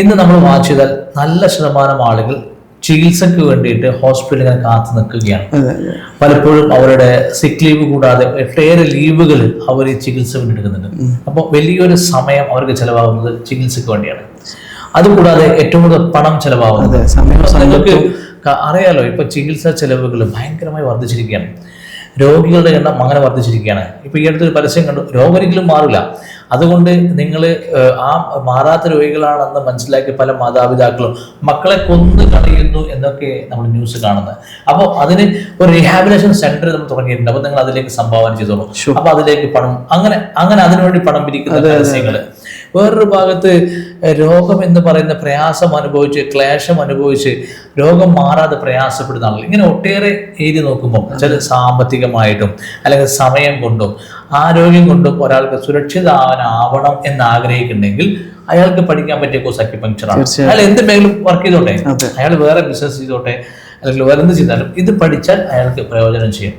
ഇന്ന് നമ്മൾ വാച്ച് ചെയ്താൽ നല്ല ശതമാനം ആളുകൾ ചികിത്സയ്ക്ക് വേണ്ടിയിട്ട് ഹോസ്പിറ്റലിൽ ഇങ്ങനെ കാത്തു നിൽക്കുകയാണ്. പലപ്പോഴും അവരുടെ സിക്ക് ലീവ് കൂടാതെ ഒട്ടേറെ ലീവുകൾ അവർ ഈ ചികിത്സ വേണ്ടി എടുക്കുന്നുണ്ട്. അപ്പോൾ വലിയൊരു സമയം അവർക്ക് ചിലവാകുന്നത് ചികിത്സയ്ക്ക് വേണ്ടിയാണ്. അതുകൂടാതെ ഏറ്റവും കൂടുതൽ പണം ചിലവാകുന്നത്. നിങ്ങൾക്ക് അറിയാലോ ഇപ്പൊ ചികിത്സാ ചെലവുകൾ ഭയങ്കരമായി വർദ്ധിച്ചിരിക്കുകയാണ്. രോഗികളുടെ എണ്ണം അങ്ങനെ വർദ്ധിച്ചിരിക്കുകയാണ്. ഇപ്പൊ ഈ അടുത്തൊരു പരസ്യം കണ്ടു രോഗൊരിക്കലും മാറില്ല. അതുകൊണ്ട് നിങ്ങൾ ആ മാറാത്ത രോഗികളാണെന്ന് മനസ്സിലാക്കി പല മാതാപിതാക്കളും മക്കളെ കൊന്നു കളയുന്നു എന്നൊക്കെ നമ്മൾ ന്യൂസ് കാണുന്നത്. അപ്പോൾ അതിന് ഒരു റീഹാബിലേഷൻ സെന്റർ നമ്മൾ തുടങ്ങിയിട്ടുണ്ട്. അപ്പോൾ നിങ്ങൾ അതിലേക്ക് സംഭാവന ചെയ്തോളൂ. അപ്പോൾ അപ്പൊ അതിലേക്ക് പണം അങ്ങനെ അങ്ങനെ അതിനുവേണ്ടി പണം പിരിക്കുന്ന പരസ്യങ്ങൾ വേറൊരു ഭാഗത്ത് രോഗം എന്ന് പറയുന്ന പ്രയാസം അനുഭവിച്ച് ക്ലേശം അനുഭവിച്ച് രോഗം മാറാതെ പ്രയാസപ്പെടുന്ന ആളുകൾ. ഇങ്ങനെ ഒട്ടേറെ ഏരിയ നോക്കുമ്പോൾ ചില സാമ്പത്തികമായിട്ടും അല്ലെങ്കിൽ സമയം കൊണ്ടും ആരോഗ്യം കൊണ്ടും ഒരാൾക്ക് സുരക്ഷിതമാവണം എന്ന് ആഗ്രഹിക്കുന്നുണ്ടെങ്കിൽ അയാൾക്ക് പഠിക്കാൻ പറ്റിയ കോഴ്സ് അക്യുപങ്ക്ചർ ആണ്. അയാൾ എന്ത് മേഖല വർക്ക് ചെയ്തോട്ടെ? അയാൾ വേറെ ബിസിനസ് ചെയ്തോട്ടെ? അല്ലെങ്കിൽ വേറെ എന്ത് ചെയ്താലും ഇത് പഠിച്ചാൽ അയാൾക്ക് പ്രയോജനം ചെയ്യും.